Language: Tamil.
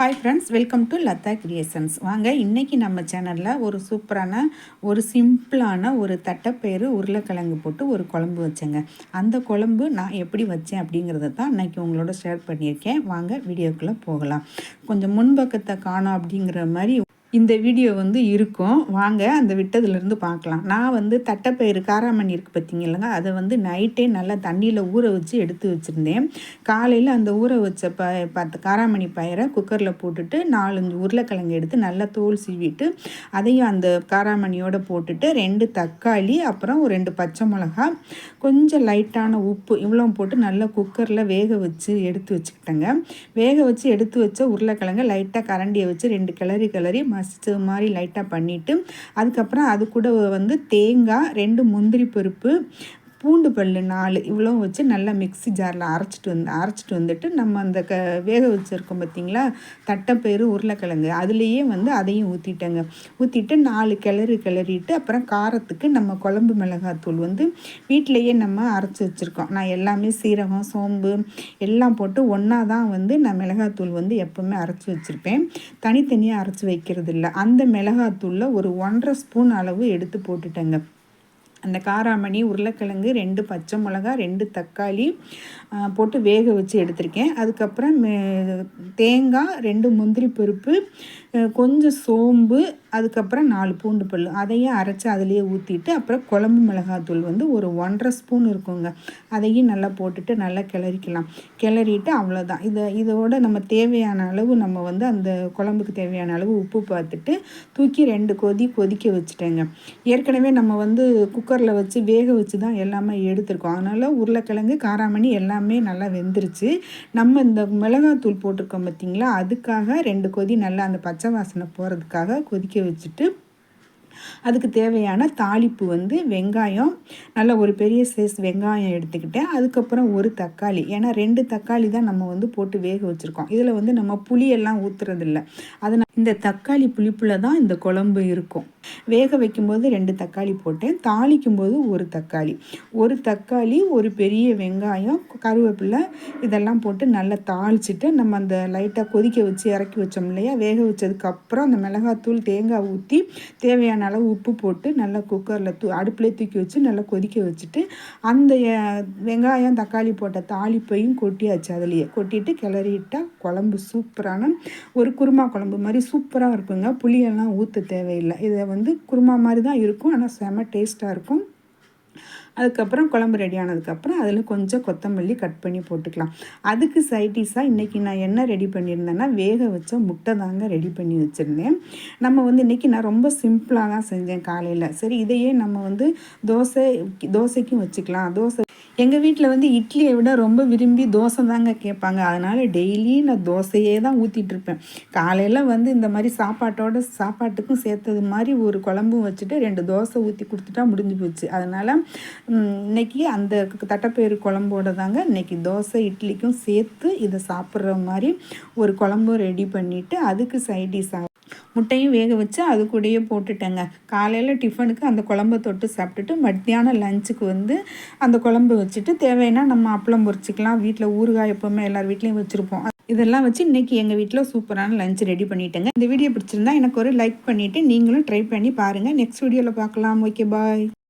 Hi friends welcome to Latha creations வாங்க இன்றைக்கி நம்ம சேனலில் ஒரு சூப்பரான ஒரு சிம்பிளான ஒரு தட்டைப்பயிறு உருளைக்கிழங்கு போட்டு ஒரு குழம்பு வச்சேங்க. அந்த குழம்பு நான் எப்படி வச்சேன் அப்படிங்கிறத தான் இன்றைக்கி உங்களோட ஷேர் பண்ணியிருக்கேன். வாங்க வீடியோக்குள்ளே போகலாம். கொஞ்சம் முன்பக்கத்தை காணும் அப்படிங்கிற மாதிரி இந்த வீடியோ வந்து இருக்கும். வாங்க அந்த விட்டதுலேருந்து பார்க்கலாம். நான் வந்து தட்டைப்பயிறு காராமணி இருக்குது பார்த்தீங்க இல்லைங்க அதை வந்து நைட்டே நல்லா தண்ணியில் ஊற வச்சு எடுத்து வச்சுருந்தேன். காலையில் அந்த ஊற வச்ச ப பத்து காராமணி பயிரை குக்கரில் போட்டுட்டு நாலஞ்சு உருளைக்கிழங்கு எடுத்து நல்லா தோல் சீவிட்டு அதையும் அந்த காராமணியோடு போட்டுட்டு ரெண்டு தக்காளி அப்புறம் ஒரு ரெண்டு பச்சை மிளகா கொஞ்சம் லைட்டான உப்பு இவ்வளோ போட்டு நல்லா குக்கரில் வேக வச்சு எடுத்து வச்சுக்கிட்டேங்க. வேக வச்சு எடுத்து வச்ச உருளைக்கிழங்கு லைட்டாக கரண்டியை வச்சு ரெண்டு கிளறி கிளறி மசிச்சது மாதிரி லைட்டாக பண்ணிவிட்டு அதுக்கப்புறம் அது கூட வந்து தேங்காய் ரெண்டு முந்திரி பருப்பு பூண்டு பல் நாலு இவ்வளோ வச்சு நல்லா மிக்சி ஜாரில் அரைச்சிட்டு வந்து அரைச்சிட்டு வந்துட்டு நம்ம அந்த க வேக வச்சுருக்கோம் பார்த்திங்களா தட்டைப்பயிறு உருளைக்கிழங்கு. அதுலேயே வந்து அதையும் ஊற்றிட்டேங்க ஊற்றிட்டு நாலு கிளறி கிளறிட்டு அப்புறம் காரத்துக்கு நம்ம குழம்பு மிளகாத்தூள் வந்து வீட்டிலையே நம்ம அரைச்சி வச்சுருக்கோம். நான் எல்லாமே சீரகம் சோம்பு எல்லாம் போட்டு ஒன்றா தான் வந்து நான் மிளகாத்தூள் வந்து எப்போவுமே அரைச்சி வச்சுருப்பேன். தனித்தனியாக அரைச்சி வைக்கிறது இல்லை அந்த மிளகாத்தூளில் ஒரு ஒன்றரை ஸ்பூன் அளவு எடுத்து போட்டுட்டேங்க. அந்த காராமணி உருளைக்கிழங்கு ரெண்டு பச்சை மிளகா ரெண்டு தக்காளி போட்டு வேக வச்சு எடுத்திருக்கேன். அதுக்கப்புறம் தேங்காய் ரெண்டு முந்திரி பருப்பு கொஞ்சம் சோம்பு அதுக்கப்புறம் நாலு பூண்டு பல் அதையும் அரைச்சி அதிலேயே ஊற்றிட்டு அப்புறம் குழம்பு மிளகாத்தூள் வந்து ஒரு ஒன்றரை ஸ்பூன் இருக்குங்க. அதையும் நல்லா போட்டுட்டு நல்லா கிளறிக்கலாம். கிளறிட்டு அவ்வளோதான் இதை இதோட நம்ம தேவையான அளவு நம்ம வந்து அந்த குழம்புக்கு தேவையான அளவு உப்பு பார்த்துட்டு தூக்கி ரெண்டு கொதி கொதிக்க வச்சுட்டேங்க. ஏற்கனவே நம்ம வந்து குக்கரில் வச்சு வேக வச்சு தான் எல்லாமே எடுத்திருக்கோம். அதனால் உருளைக்கிழங்கு காராமணி எல்லாமே நல்லா வெந்துருச்சு. நம்ம இந்த மிளகாத்தூள் போட்டிருக்கோம் பார்த்திங்களா அதுக்காக ரெண்டு கொதி நல்லா அந்த பச்சை பச்சை வாசனை போகிறதுக்காக கொதிக்க வச்சுட்டு அதுக்கு தேவையான தாளிப்பு வந்து வெங்காயம் நல்ல ஒரு பெரிய சைஸ் வெங்காயம் எடுத்துக்கிட்டேன். அதுக்கப்புறம் ஒரு தக்காளி. ஏன்னா ரெண்டு தக்காளி தான் நம்ம வந்து போட்டு வேக வச்சுருக்கோம். இதில் வந்து நம்ம புளியெல்லாம் ஊற்றுறதில்ல அதனால் இந்த தக்காளி புளிப்பில் தான் இந்த குழம்பு இருக்கும். வேக வைக்கும்போது ரெண்டு தக்காளி போட்டேன். தாளிக்கும் போது ஒரு தக்காளி. ஒரு தக்காளி ஒரு பெரிய வெங்காயம் கருவேப்பிலை இதெல்லாம் போட்டு நல்லா தாளிச்சிட்டு நம்ம அந்த லைட்டாக கொதிக்க வச்சு இறக்கி வச்சோம் இல்லையா? வேக வச்சதுக்கப்புறம் அந்த மிளகாத்தூள் தேங்காய் ஊற்றி தேவையான அளவு உப்பு போட்டு நல்லா குக்கரில் தூ அடுப்பிலே தூக்கி வச்சு நல்லா கொதிக்க வச்சுட்டு அந்த வெங்காயம் தக்காளி போட்ட தாளிப்பையும் கொட்டியாச்சு அதுலேயே. கொட்டிட்டு கிளறிட்டால் குழம்பு சூப்பரான ஒரு குருமா குழம்பு மாதிரி சூப்பராக இருக்குங்க. புளியெல்லாம் ஊற்ற தேவையில்லை. இதை வந்து குருமா மாதிரி தான் இருக்கும். ஆனால் செம டேஸ்ட்டாக இருக்கும். அதுக்கப்புறம் குழம்பு ரெடி ஆனதுக்கப்புறம் அதில் கொஞ்சம் கொத்தமல்லி கட் பண்ணி போட்டுக்கலாம். அதுக்கு சைடிஷாக இன்றைக்கி நான் என்ன ரெடி பண்ணியிருந்தேன்னா வேக வச்ச முட்டை தாங்க ரெடி பண்ணி வச்சுருந்தேன். நம்ம வந்து இன்றைக்கி நான் ரொம்ப சிம்பிளாக தான் செஞ்சேன் காலையில். சரி இதையே நம்ம வந்து தோசை தோசைக்கும் வச்சுக்கலாம். தோசை. எங்கள் வீட்டில் வந்து இட்லியை விட ரொம்ப விரும்பி தோசை தாங்க கேட்பாங்க. அதனால் டெய்லி நான் தோசையே தான் ஊற்றிட்டுருப்பேன் காலையில் வந்து இந்த மாதிரி சாப்பாட்டோட சாப்பாட்டுக்கும் சேர்த்தது மாதிரி ஒரு குழம்பும் வச்சுட்டு ரெண்டு தோசை ஊற்றி கொடுத்துட்டா முடிஞ்சு போச்சு. அதனால் இன்றைக்கி அந்த தட்டைப்பயிறு குழம்போட தாங்க இன்றைக்கி தோசை இட்லிக்கும் சேர்த்து இதை சாப்பிட்ற மாதிரி ஒரு குழம்பும் ரெடி பண்ணிவிட்டு அதுக்கு சைடிஷாக முட்டையும் வேக வச்சு அது கூடயே போட்டுட்டேங்க. காலையில் டிஃபனுக்கு அந்த குழம்பை தொட்டு சாப்பிட்டுட்டு மத்தியானம் லஞ்சுக்கு வந்து அந்த குழம்பு வச்சுட்டு தேவைன்னா நம்ம அப்பளம் பொரிச்சிக்கலாம். வீட்டில் ஊறுகாய் எப்போவுமே எல்லார் வீட்லேயும் வச்சுருப்போம். இதெல்லாம் வச்சு இன்றைக்கி எங்கள் வீட்டில் சூப்பரான லஞ்ச் ரெடி பண்ணிட்டேங்க. இந்த வீடியோ பிடிச்சிருந்தா எனக்கு ஒரு லைக் பண்ணிவிட்டு நீங்களும் ட்ரை பண்ணி பாருங்கள் நெக்ஸ்ட் வீடியோவில் பார்க்கலாம் ஓகே பாய்.